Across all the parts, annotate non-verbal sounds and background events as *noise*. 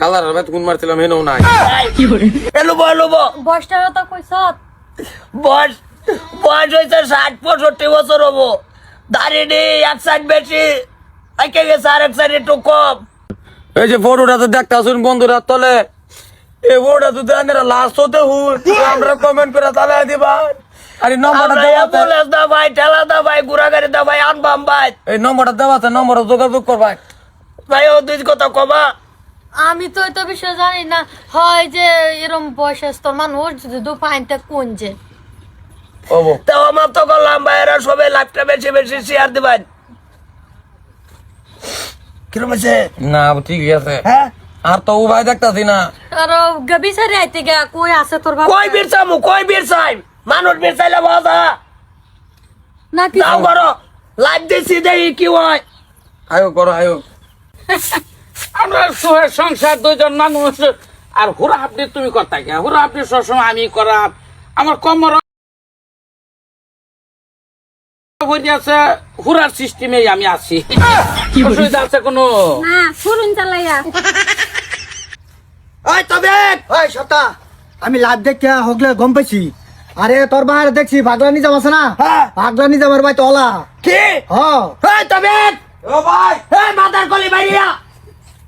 Colour হবে কোন মারছিলাম হেনও নাই। এলুবো এলুবো বয়সটা তো কইছ? বয়স বয়স হয়েছে ষাট পঁয়ষট্টি বছর হব। দাঁড়িয়ে নেই এক সাইড বেশি। একে গেছে আর এক সাইড একটু কম। এই যে ফটোটা তো দেখতে আসুন বন্ধুরা তলে। এই ফটোটা তো দেখেন লাস্ট হতে হুন আমরা কমেন্ট করে চালাই দিবা। আরে নম্বরটা দেওয়া অ্যাম্বুলেন্স দা ভাই ঠেলা দা ভাই ঘোড়া গাড়ি দা ভাই আনবাম ভাই। এই নম্বরটা দেওয়া আছে যোগাযোগ করবা। ভাই ও দুই কথা কবা। আমি তো এত বিষয় জানি না। হয় যে এরম বয়সস্থ মানুষ যদি দু পাইনটা কোন যে? তো আমার তো করলাম ভাইয়েরা সবাই লাইফটা বেশি বেশি শেয়ার দিবেন। কিরম আছে না ঠিক আছে। হ্যাঁ? আর তো উভয় দেখতাছি না। আর গবি সারি আইতে গা কই আছে তোর বাবা? কই বীর চামু কই বীর চাই মানুষ বীর চাইলে বাধা না কি নাও করো। লাইভ দিছি দেখি কি হয়। আয়ো করো আয়ো। *laughs* আমরা সুহের সংসার দুইজন মানুষ আর হুরা হাবনি তুমি করতে কে? হুরা হাবনি সবসময় আমি করা আমার কমর হয়ে আছে হুরার সিস্টেমে আমি আছি। অসুবিধা আছে কোনো? ফুরুন চালাইয়া। ওই তবে ওই আমি লাভ দেখে হগলে গম পাইছি। আরে তোর বাইরে দেখছি পাগলা নিজাম আছে না? হ্যাঁ। পাগলা নিজামের ভাই তলা কি? হ। ওই তবে ও ভাই। মাদার কলি বাইরিয়া।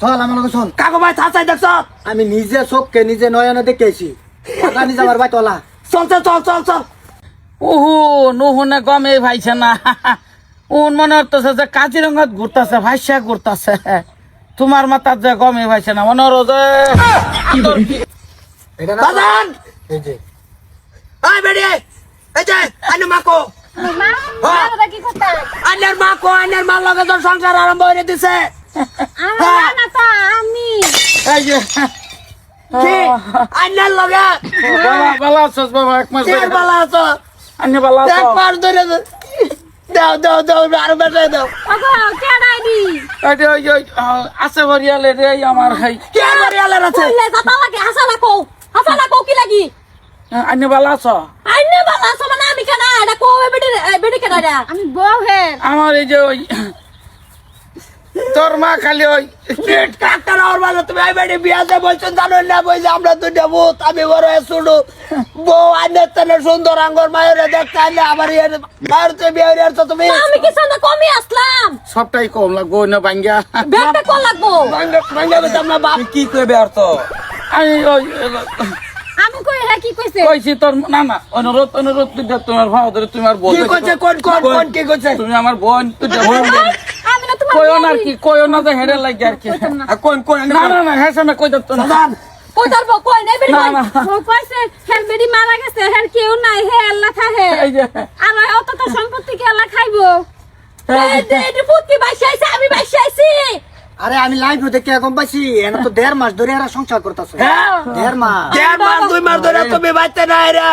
চল আমার লগে শোন কাকু ভাই থাসাই দেখছ আমি নিজে চোখকে নিজে নয়নে দেখেছি পাগলা নিজামের ভাই তলা। চলছে চল চল চল চল। ওহো নুহুনে গমে ভাইছে না। উন মনে হতেছে যে কাজিরঙ্গত ঘুরতেছে ভাইসা ঘুরতেছে। তোমার মাথার যে গমে ভাইছে না মনে হলো যে এটা না বাজান! এই যে। এই বেড়ি এই যে আনে মাকো মার লগে তোর সংসার আরম্ভ হয়ে দিছে। আমার আমি। এই যে কি? আনের লগে? বাবা বালা আছস বাবা এক মাস ধরে। বালা আছো? আন্নে বালা এক মাস ধরে দাও দাও দাও আর বেটাই দাও। ওগো কেডাইনি এই যে ওই ওই আছে বরিয়ালে রে এই আমার কে আছে? কইলে কথা লাগে হাসা লাগো হাসা লাগো কি লাগি? আন্নে বালা আছো? আইনে বালা আছে মানে আমি কেডা? এটা কো বেডি বেডি কেডা আমি বউ হে আমার এই যে ওই তোর মা খালি ওই ভালো তুমি এই বেড়ি বিয়াতে বলছো জানো না বই যে আমরা দুইটা ভূত আমি বড় হয়ে শুনু। বউ তেনে সুন্দর আঙ্গর মায়ের দেখতে আনলে আমার এর মায়ের তো বিয়ে হয়ে আসছো তুমি। আমি কি সন্ধ্যা কমই আসলাম? সবটাই কম লাগবো না বাঙ্গা ব্যাগটা কোন লাগবো? বেতাম না বাপ কি কইবে আর তো? আমি ওই আমি কই হ্যাঁ কি কইছে? কইছি তোর না না অনুরোধ অনুরোধ তুই দে, তোমার ভাও ধরে তুমি আমার বোন কি করছে কোন কোন কোন কি করছে তুমি আমার বোন তুই দে, বোন দে। আমি না তোমার কইও না আর কি কইও না যে হেরে লাগে আর কি। কোন কোন না না না হ্যাঁ সামনে কই দিত না। কই তারবো কই নাই বেডি না, না। ও কইছে হের বেডি মারা গেছে হের কেউ নাই হে আল্লাহ যে। আর অত তো সম্পত্তি কে আল্লাহ খাইবো? এই এই যে এটি পুত্তি বাইসাইছে আমি বাইসাইছি আরে আমি লাইভ দেখে গম পাইছি? এনে তো দেড় মাস ধরে এরা সংসার করতেছে। হ্যাঁ। দেড় মাস। দেড় মাস দুই মাস ধরে তুমি বাইতে না এরা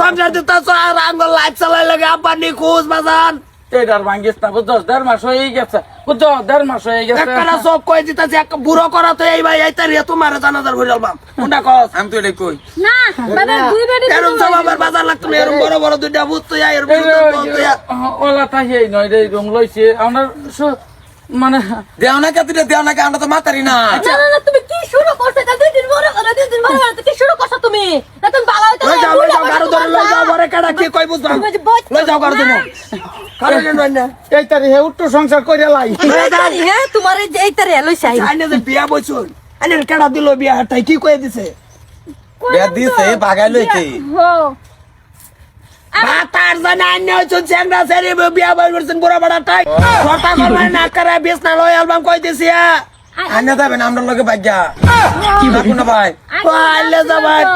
সংসার দিতেছ আর আঙ্গল লাইট চালাই লাগে আব্বা নিখোঁজ বাজান। এটার ভাঙ্গিস না বুঝছ দেড় মাস হয়ে গেছে। বুঝছ দেড় মাস হয়ে গেছে। একটা সব কই দিতেছে এক বুড়ো করা তো এই ভাই এই তারিয়া তোমার জানাজার ভরে আলবাম কোনটা কস? আমি তো এটাই কই। না মানে দুই বেডি এরম জবাবের বাজার লাগতো না বড় বড় দুইটা ভূত তো এরম এই যে ওলা তাই এই নয় রে রং লইছে। আমার মানে দেও না কে তুই দেও না কে আমরা তো মাতারি না। না না না তুমি কি শুরু করছ? দিন দিন কি শুরু করছ তুমি? না তুমি ভালো কাটা কি কই বুঝবাম লই যাও কারও না। এই তারি হে উঠতো সংসার করে লাই। তোমার এই যে এই তারে আইনে যে বিয়া বইছুন। আইনে কাটা দিল বিয়া? হাটাই কি কই দিছে? বিয়া দিছে বাগাই লইছে হো। ভাতার জানা আইনে হইছুন চেংড়া সেরি বিয়া বই করছেন বুড়া বড়া টাই কথা কমায় না করে বিছ না লই আলবাম কই দিছি? আইনা যাবেন আমরা লগে কি ভাই। যাবেন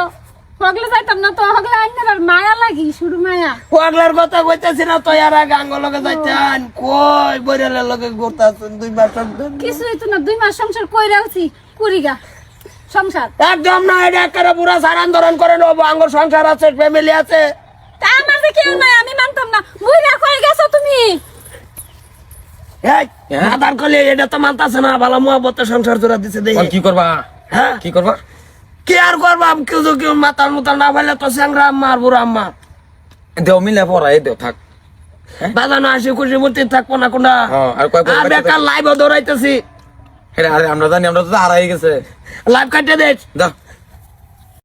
হগলে যাইতাম না তো হগলে আইনার আর মায়া লাগি শুরু মায়া। কথা কইতেছি না তো ইয়ারা গাঙ্গ লগে যাইতেন। কই লগে ঘুরতাছেন দুই মাস না দুই মাস সংসার কইরা আছি কুড়িগা সংসার। একদম না এটা একেবারে পুরা সার আন্দোলন করে নেব আঙ্গুর সংসার আছে ফ্যামিলি আছে। তা আমার যে কেউ নাই আমি মানতাম না। বুইরা কই গেছো তুমি? এই আদার কলে এটা তো মানতাছে না ভালো সংসার জোড়া দিছে দেখি। কি করবা? হ্যাঁ? কি করবা? কি আর করবাম কেউ তো কেউ মাতার মুতার না ফেলে তো স্যাংরা আম্মা আর বুড়া আম্মা। দেও মিলে পড়াই দেও থাক। বাজানো আসি খুশি মূর্তি থাকব না কোনটা? হ্যাঁ, আর বেকার লাইভ দৌড়াইতেছি। আরে আরে আমরা জানি আমরা তো হারাই গেছে। লাইভ কাটতে দেখ